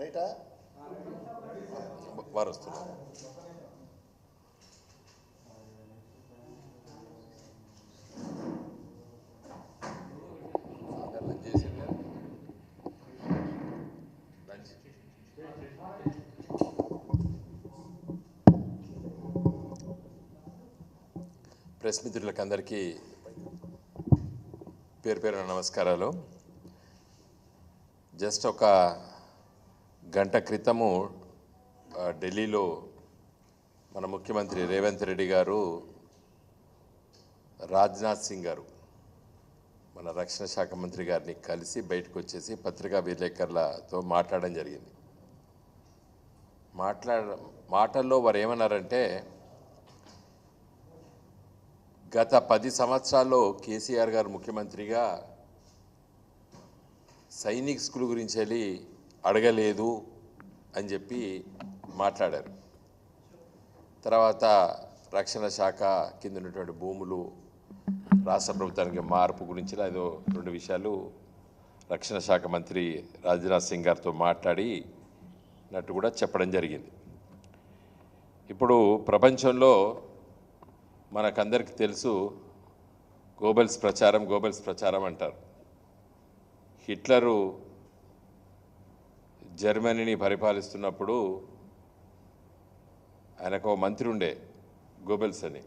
రైటా వారు వస్తున్నారు. ప్రెస్ మిత్రులకు అందరికీ పేరు పేరు నమస్కారాలు. జస్ట్ ఒక గంట క్రితము ఢిల్లీలో మన ముఖ్యమంత్రి రేవంత్ రెడ్డి గారు రాజ్నాథ్ సింగ్ గారు మన రక్షణ శాఖ మంత్రి గారిని కలిసి బయటకు వచ్చేసి పత్రికా విలేకరులతో మాట్లాడడం జరిగింది. మాట్లాడ మాటల్లో వారు ఏమన్నారంటే గత పది సంవత్సరాల్లో కేసీఆర్ గారు ముఖ్యమంత్రిగా సైనిక్ స్కూల్ గురించి వెళ్ళి అడగలేదు అని చెప్పి మాట్లాడారు. తర్వాత రక్షణ శాఖ కింద ఉన్నటువంటి భూములు రాష్ట్ర ప్రభుత్వానికి మార్పు గురించి ఏదో రెండు విషయాలు రక్షణ శాఖ మంత్రి రాజ్నాథ్ సింగ్ గారితో మాట్లాడి నట్టు కూడా చెప్పడం జరిగింది. ఇప్పుడు ప్రపంచంలో మనకందరికీ తెలుసు గోబెల్స్ ప్రచారం గోబెల్స్ ప్రచారం అంటారు. హిట్లరు జర్మనీని పరిపాలిస్తున్నప్పుడు ఆయనకు ఒక మంత్రి ఉండే గోబెల్స్ అని.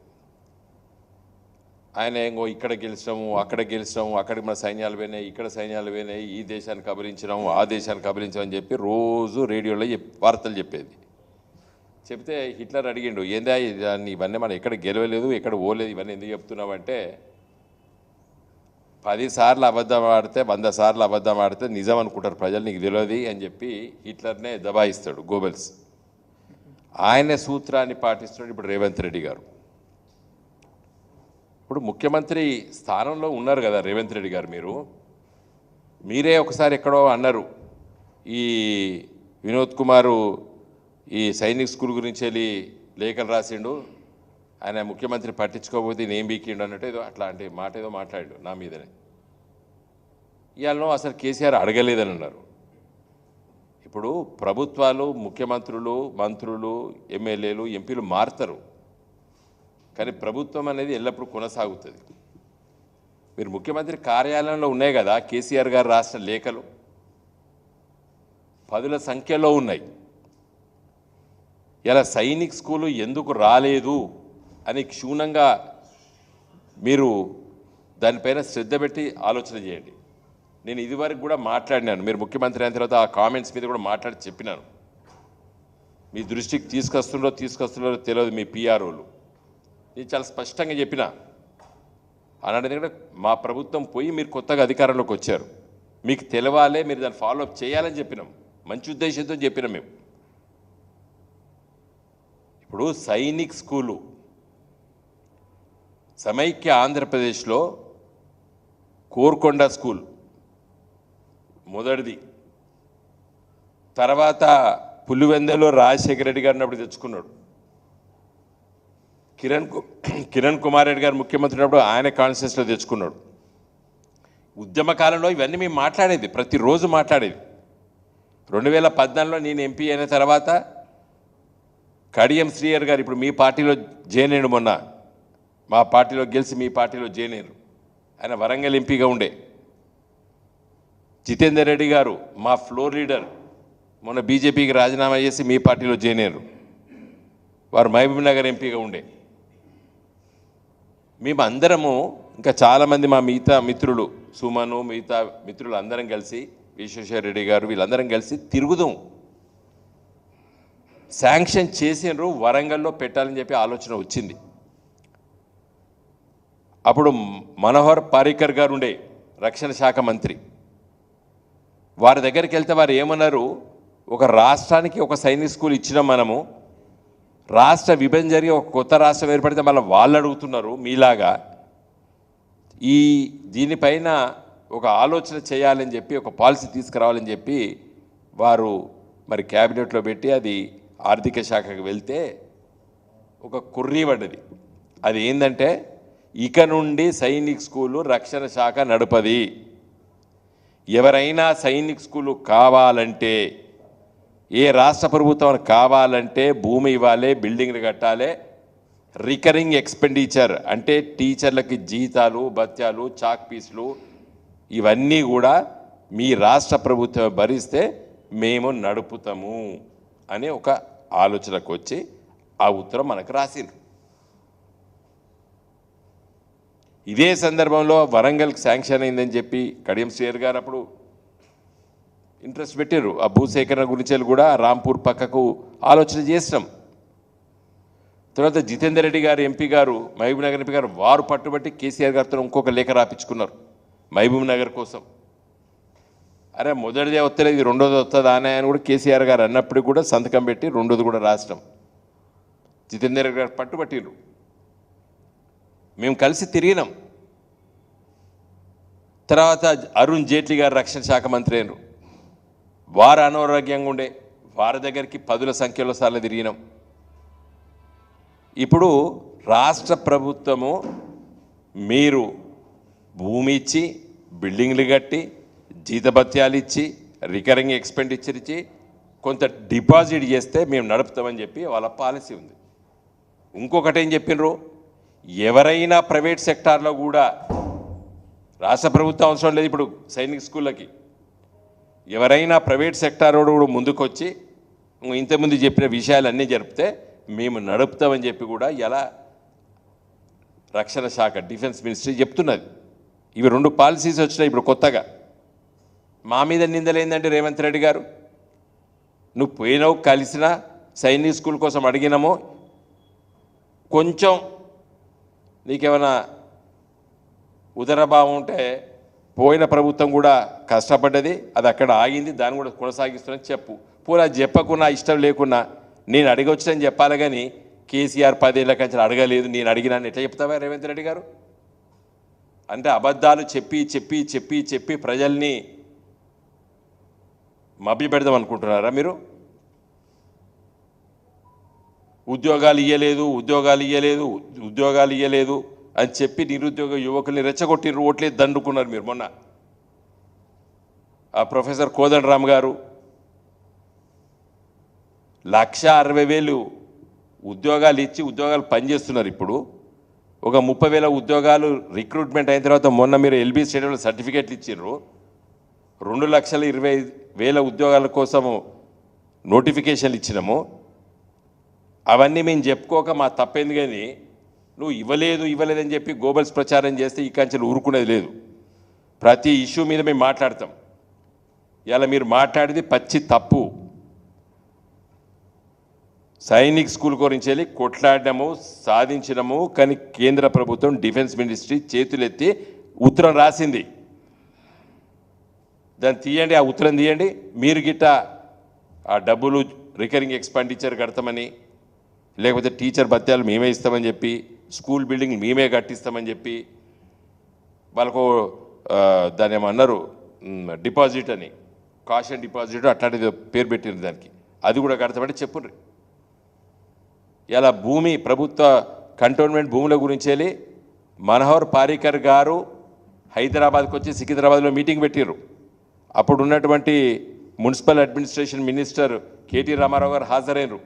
ఆయన ఏంగో ఇక్కడ గెలిచినాము అక్కడ గెలిచినాము అక్కడికి మన సైన్యాలు పోయినాయి ఇక్కడ సైన్యాలు పోయినాయి ఈ దేశాన్ని కబలించినాము ఆ దేశాన్ని కబలించామని చెప్పి రోజు రేడియోలో చెప్ వార్తలు చెప్పేది. చెప్తే హిట్లర్ అడిగిండు ఏందా దాన్ని ఇవన్నీ మనం ఎక్కడ గెలవలేదు ఎక్కడ ఓలేదు ఇవన్నీ ఎందుకు చెప్తున్నామంటే పది సార్లు అబద్ధం ఆడితే వంద సార్లు అబద్ధం ఆడితే నిజం అనుకుంటారు ప్రజలు నీకు తెలియదు అని చెప్పి హిట్లర్నే దబాయిస్తాడు గోబెల్స్. ఆయనే సూత్రాన్ని పాటిస్తున్నాడు ఇప్పుడు రేవంత్ రెడ్డి గారు. ఇప్పుడు ముఖ్యమంత్రి స్థానంలో ఉన్నారు కదా రేవంత్ రెడ్డి గారు మీరు. మీరే ఒకసారి ఎక్కడో అన్నారు ఈ వినోద్ కుమారు ఈ సైనిక్ స్కూల్ గురించి వెళ్ళి లేఖలు రాసిండు ఆయన ముఖ్యమంత్రి పట్టించుకోకపోతే నేను బీకిండు అన్నట్టు ఏదో అట్లాంటి మాట ఏదో మాట్లాడాడు నా మీదనే. ఇవాళ అసలు కేసీఆర్ అడగలేదని అన్నారు. ఇప్పుడు ప్రభుత్వాలు ముఖ్యమంత్రులు మంత్రులు ఎమ్మెల్యేలు ఎంపీలు మారుతారు. కానీ ప్రభుత్వం అనేది ఎల్లప్పుడూ కొనసాగుతుంది. మీరు ముఖ్యమంత్రి కార్యాలయంలో ఉన్నాయి కదా కేసీఆర్ గారు రాసిన లేఖలు. పదుల సంఖ్యలో ఉన్నాయి. ఇలా సైనిక్ స్కూలు ఎందుకు రాలేదు? అని క్షుణ్ణంగా మీరు దానిపైన శ్రద్ధ పెట్టి ఆలోచన చేయండి. నేను ఇదివరకు కూడా మాట్లాడినాను. మీరు ముఖ్యమంత్రి అయిన తర్వాత ఆ కామెంట్స్ మీద కూడా మాట్లాడి చెప్పినాను. మీ దృష్టికి తీసుకొస్తుండో తీసుకొస్తుండో తెలియదు మీ పిఆర్ఓలు నేను చాలా స్పష్టంగా చెప్పిన. అలాంటి ఎందుకంటే మా ప్రభుత్వం పోయి మీరు కొత్తగా అధికారంలోకి వచ్చారు. మీకు తెలవాలే మీరు దాన్ని ఫాలో అప్ చేయాలని చెప్పినాం. మంచి ఉద్దేశంతో చెప్పినాం మేము. ఇప్పుడు సైనిక్ స్కూలు సమైక్య ఆంధ్రప్రదేశ్లో కోర్కొండ స్కూల్ మొదటిది. తర్వాత పులివెందలో రాజశేఖర రెడ్డి గారు అప్పుడు తెచ్చుకున్నాడు. కిరణ్ కు- కిరణ్ కుమార్ రెడ్డి గారు ముఖ్యమంత్రి ఉన్నప్పుడు ఆయన కాన్స్టిట్యూన్స్లో తెచ్చుకున్నాడు. ఉద్యమ కాలంలో ఇవన్నీ మేము మాట్లాడేది ప్రతిరోజు మాట్లాడేది. రెండు వేల పద్నాలుగులో నేను ఎంపీ అయిన తర్వాత కడియం శ్రీయర్ గారు ఇప్పుడు మీ పార్టీలో జేనేడు మొన్న. మా పార్టీలో గెలిచి మీ పార్టీలో జాయిన్ ఆయన వరంగల్ ఎంపీగా ఉండే. జితేందర్ రెడ్డి గారు మా ఫ్లోర్ లీడర్. మొన్న బీజేపీకి రాజీనామా చేసి మీ పార్టీలో జాయిన్ వారు మహబూబ్నగర్ ఎంపీగా ఉండే. మేము అందరము ఇంకా చాలామంది మా మిగతా మిత్రులు సుమను మిగతా మిత్రులు అందరం కలిసి విశ్వేశ్వర రెడ్డి గారు వీళ్ళందరం కలిసి తిరుగుదాం. శాంక్షన్ చేసినారు వరంగల్లో పెట్టాలని చెప్పి ఆలోచన వచ్చింది. అప్పుడు మనోహర్ పారికర్ గారు ఉండే రక్షణ శాఖ మంత్రి. వారి దగ్గరికి వెళ్తే వారు ఏమన్నారు? ఒక రాష్ట్రానికి ఒక సైనిక్ స్కూల్ ఇచ్చినాం మనము. రాష్ట్ర విభజన జరిగి ఒక కొత్త రాష్ట్రం ఏర్పడితే మళ్ళీ వాళ్ళు అడుగుతున్నారు మీలాగా. ఈ దీనిపైన ఒక ఆలోచన చేయాలని చెప్పి ఒక పాలసీ తీసుకురావాలని చెప్పి వారు మరి క్యాబినెట్లో పెట్టి అది ఆర్థిక శాఖకు వెళ్తే ఒక కుర్రీ పడ్డది. అది ఏంటంటే ఇక నుండి సైనిక్ స్కూలు రక్షణ శాఖ నడుపది. ఎవరైనా సైనిక్ స్కూలు కావాలంటే ఏ రాష్ట్ర ప్రభుత్వం కావాలంటే భూమి ఇవ్వాలి బిల్డింగ్లు కట్టాలి రికరింగ్ ఎక్స్పెండిచర్ అంటే టీచర్లకి జీతాలు భత్యాలు చాక్ పీసులు ఇవన్నీ కూడా మీ రాష్ట్ర ప్రభుత్వం భరిస్తే మేము నడుపుతాము అనే ఒక ఆలోచనకు వచ్చి ఆ ఉత్తరం మనకు రాసింది ఇదే సందర్భంలో వరంగల్కి శాంక్షన్ అయిందని చెప్పి కడియం శ్రీయర్ గారు అప్పుడు ఇంట్రెస్ట్ పెట్టారు ఆ భూసేకరణ గురించి కూడా రాంపూర్ పక్కకు ఆలోచన చేసినాం. తర్వాత జితేందర్ రెడ్డి గారు ఎంపీ గారు మహబూబ్ నగర్ ఎంపీ గారు వారు పట్టుబట్టి కేసీఆర్ గారితో ఇంకొక లేఖ రాపించుకున్నారు మహబూబ్ నగర్ కోసం. అరే మొదటిదే వస్తలేదు రెండోది వస్తుందా అని కూడా కేసీఆర్ గారు అన్నప్పుడు కూడా సంతకం పెట్టి రెండోది కూడా రాసినాం. జితేందర్ రెడ్డి గారు పట్టుబట్టిరు మేము కలిసి తిరిగినాం. తర్వాత అరుణ్ జైట్లీ గారు రక్షణ శాఖ మంత్రి అయినరు. వారు అనారోగ్యంగా ఉండే వారి దగ్గరికి పదుల సంఖ్యలో సార్లు తిరిగినాం. ఇప్పుడు రాష్ట్ర ప్రభుత్వము మీరు భూమి ఇచ్చి బిల్డింగ్లు కట్టి జీతభత్యాలు ఇచ్చి రికరింగ్ ఎక్స్పెండిచర్ ఇచ్చి కొంత డిపాజిట్ చేస్తే మేము నడుపుతామని చెప్పి వాళ్ళ పాలసీ ఉంది. ఇంకొకటి ఏం చెప్పినరు? ఎవరైనా ప్రైవేట్ సెక్టార్లో కూడా రాష్ట్ర ప్రభుత్వం అవసరం లేదు ఇప్పుడు సైనిక స్కూళ్ళకి. ఎవరైనా ప్రైవేట్ సెక్టార్ కూడా ముందుకొచ్చి ఇంతకుముందు చెప్పిన విషయాలన్నీ జరిపితే మేము నడుపుతామని చెప్పి కూడా ఎలా రక్షణ శాఖ డిఫెన్స్ మినిస్ట్రీ చెప్తున్నది. ఇవి రెండు పాలసీస్ వచ్చినాయి ఇప్పుడు కొత్తగా. మా మీద నిందలేందంటే రేవంత్ రెడ్డి గారు? నువ్వు పోయినావు కలిసినా సైనిక్ స్కూల్ కోసం అడిగినాము. కొంచెం నీకేమైనా ఉదరభావం ఉంటే పోయిన ప్రభుత్వం కూడా కష్టపడ్డది అది అక్కడ ఆగింది దాన్ని కూడా కొనసాగిస్తున్నది చెప్పు. పోలా చెప్పకున్నా ఇష్టం లేకున్నా నేను అడగొచ్చానని చెప్పాలి కానీ కేసీఆర్ పదేళ్ళ కంచెం అడగలేదు నేను అడిగినాను ఎట్లా చెప్తావా రేవంత్ రెడ్డి గారు? అంటే అబద్ధాలు చెప్పి చెప్పి చెప్పి చెప్పి ప్రజల్ని మభ్య పెడదాం అనుకుంటున్నారా మీరు? ఉద్యోగాలు ఇవ్వలేదు ఉద్యోగాలు ఇవ్వలేదు ఉద్యోగాలు ఇవ్వలేదు అని చెప్పి నిరుద్యోగ యువకుల్ని రెచ్చగొట్టిర్రు ఓట్లేదు దండుకున్నారు మీరు మొన్న. ఆ ప్రొఫెసర్ కోదండరామ్ గారు లక్ష అరవై వేలు ఉద్యోగాలు ఇచ్చి ఉద్యోగాలు పనిచేస్తున్నారు ఇప్పుడు. ఒక ముప్పై వేల ఉద్యోగాలు రిక్రూట్మెంట్ అయిన తర్వాత మొన్న మీరు ఎల్బీ స్టేడియంలో సర్టిఫికేట్లు ఇచ్చిర్రు రెండు లక్షల ఇరవై వేల ఉద్యోగాల కోసము నోటిఫికేషన్లు ఇచ్చినాము. అవన్నీ మేము చెప్పుకోక మా తప్పేంది కానీ నువ్వు ఇవ్వలేదు ఇవ్వలేదని చెప్పి గోబల్స్ ప్రచారం చేస్తే ఈ కంచెలు ఊరుకునేది లేదు. ప్రతి ఇష్యూ మీద మేము మాట్లాడతాం. ఇలా మీరు మాట్లాడేది పచ్చి తప్పు. సైనిక్ స్కూల్ గురించి వెళ్ళి కొట్లాడము సాధించడము కానీ కేంద్ర ప్రభుత్వం డిఫెన్స్ మినిస్ట్రీ చేతులెత్తి ఉత్తరం రాసింది. దాన్ని తీయండి ఆ ఉత్తరం తీయండి. మీరు గిట్ట ఆ డబ్బులు రికరింగ్ ఎక్స్పెండిచర్ కడతామని లేకపోతే టీచర్ భత్యాలు మేమే ఇస్తామని చెప్పి స్కూల్ బిల్డింగ్ మేమే కట్టిస్తామని చెప్పి వాళ్ళకు దాని దాన్ని ఏమన్నారు? డిపాజిట్ అని. కాషన్ డిపాజిట్ అట్లాంటిది పేరు పెట్టింది దానికి. అది కూడా కడతామంటే చెప్పుర్రి ఇలా భూమి ప్రభుత్వ కంటోన్మెంట్ భూముల గురించి వెళ్ళి మనోహర్ పారికర్ గారు హైదరాబాద్కి వచ్చి సికింద్రాబాద్లో మీటింగ్ పెట్టారు అప్పుడు ఉన్నటువంటి municipal administration minister KT Rama Rao garu హాజరైనరు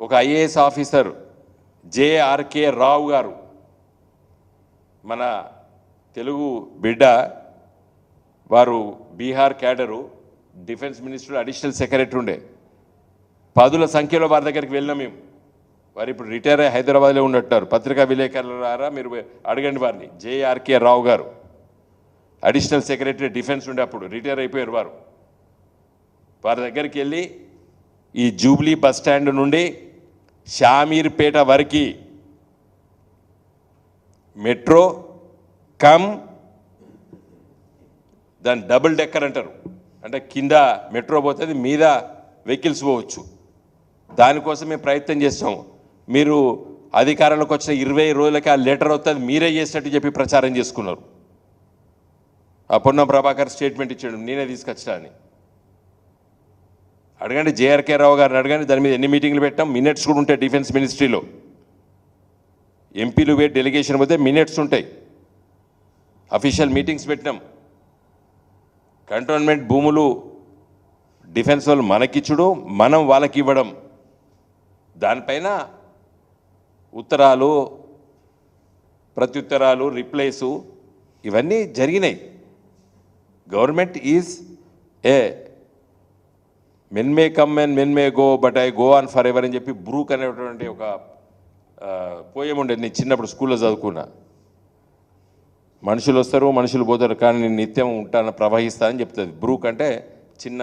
ఒక ఐఏఎస్ ఆఫీసర్ జేఆర్కే రావు గారు మన తెలుగు బిడ్డ వారు Bihar cadre defence minister additional secretary ఉండే. పదుల సంఖ్యలో వారి దగ్గరికి వెళ్ళినాం మేము. వారు ఇప్పుడు రిటైర్ అయ్యి హైదరాబాద్లో ఉన్నట్టున్నారు. పత్రికా విలేకరులారా మీరు అడగండి వారిని. జేఆర్కే రావు గారు. అడిషనల్ సెక్రటరీ డిఫెన్స్ ఉండే అప్పుడు రిటైర్ అయిపోయారు వారు. వారి దగ్గరికి వెళ్ళి ఈ జూబ్లీ బస్ స్టాండ్ నుండి షామీర్పేట వరకు మెట్రో కమ్ దాని డబుల్ డెక్కర్ అంటారు. అంటే కింద మెట్రో పోతుంది మీద వెహికల్స్ పోవచ్చు. దానికోసం మేము ప్రయత్నం చేస్తాం మీరు అధికారంలోకి వచ్చిన ఇరవై రోజులకి ఆ లెటర్ వస్తుంది మీరే చేసినట్టు చెప్పి ప్రచారం చేసుకున్నారు. ఆ పొన్నం ప్రభాకర్ స్టేట్మెంట్ ఇచ్చాడు నేనే తీసుకొచ్చాను అని అడగండి జేఆర్కే రావు గారిని అడగండి దాని మీద ఎన్ని మీటింగ్లు పెట్టాం? మినిట్స్ కూడా ఉంటాయి డిఫెన్స్ మినిస్ట్రీలో. ఎంపీలు వే డెలిగేషన్ పోతే మినిట్స్ ఉంటాయి. అఫీషియల్ మీటింగ్స్ పెట్టినాం. కంటోన్మెంట్ భూములు డిఫెన్స్ వాళ్ళు మనకిచ్చుడు మనం వాళ్ళకి ఇవ్వడం దానిపైన ఉత్తరాలు ప్రత్యుత్తరాలు రిప్లైసు ఇవన్నీ జరిగినాయి. Government is a men may come and men may go but I go on forever అని చెప్పి బ్రూక్ అనేటువంటి ఒక పోయం ఉండేది. నేను చిన్నప్పుడు స్కూల్లో చదువుకున్నా. మనుషులు వస్తారు మనుషులు పోతారు కానీ నేను నిత్యం ఉంటాను ప్రవహిస్తానని చెప్తుంది. బ్రూక్ అంటే చిన్న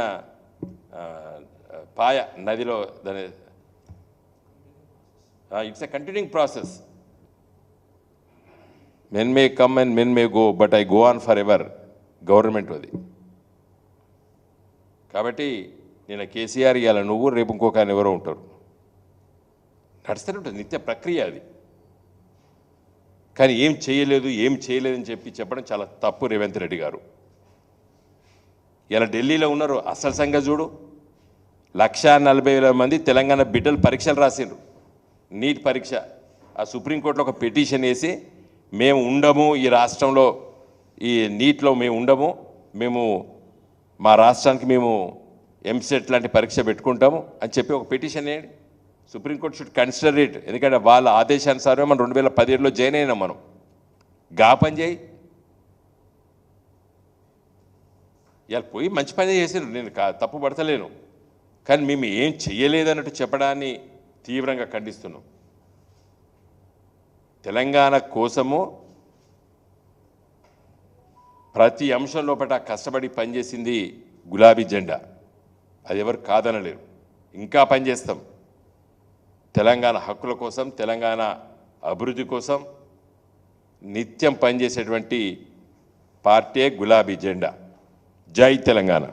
పాయ నదిలో దాని it's a continuing process men may come and men may go but I go on forever government అది. కాబట్టి నేను కేసీఆర్ ఇవ్వాలి నువ్వు రేపు ఇంకొక ఆయన ఎవరో ఉంటారు. నడుస్తూనే ఉంటుంది నిత్య ప్రక్రియ అది. కానీ ఏం చేయలేదు ఏం చేయలేదని చెప్పి చెప్పడం చాలా తప్పు రేవంత్ రెడ్డి గారు. ఇలా ఢిల్లీలో ఉన్నారు అసలు సంగతి చూడు. లక్షా నలభై వేల మంది తెలంగాణ బిడ్డలు పరీక్షలు రాసిండ్రు. నీట్ పరీక్ష. ఆ సుప్రీంకోర్టులో ఒక పిటిషన్ వేసి మేము ఉండము ఈ రాష్ట్రంలో ఈ నీట్లో మేము ఉండము. మేము మా రాష్ట్రానికి మేము ఎంసెట్ లాంటి పరీక్ష పెట్టుకుంటాము అని చెప్పి ఒక పిటిషన్ వేయండి. సుప్రీంకోర్టు షుడ్ కన్సిడర్ ఇట్ ఎందుకంటే వాళ్ళ ఆదేశానుసారమే మనం రెండు వేల పదిహేడులో జాయిన్ అయినాం మనం. గా పని చేయి. ఇవాళ పోయి మంచి పని చేసారు నేను తప్పు పడతలేను. కానీ మేము ఏం చేయలేదన్నట్టు చెప్పడాన్ని తీవ్రంగా ఖండిస్తున్నాం. తెలంగాణ కోసము ప్రతి అంశం లోపల కష్టపడి పనిచేసింది గులాబీ జెండా. అది ఎవరు కాదనలేరు. ఇంకా పనిచేస్తాం తెలంగాణ హక్కుల కోసం తెలంగాణ అభివృద్ధి కోసం నిత్యం పనిచేసేటువంటి పార్టీ గులాబీ జెండా. జై తెలంగాణ.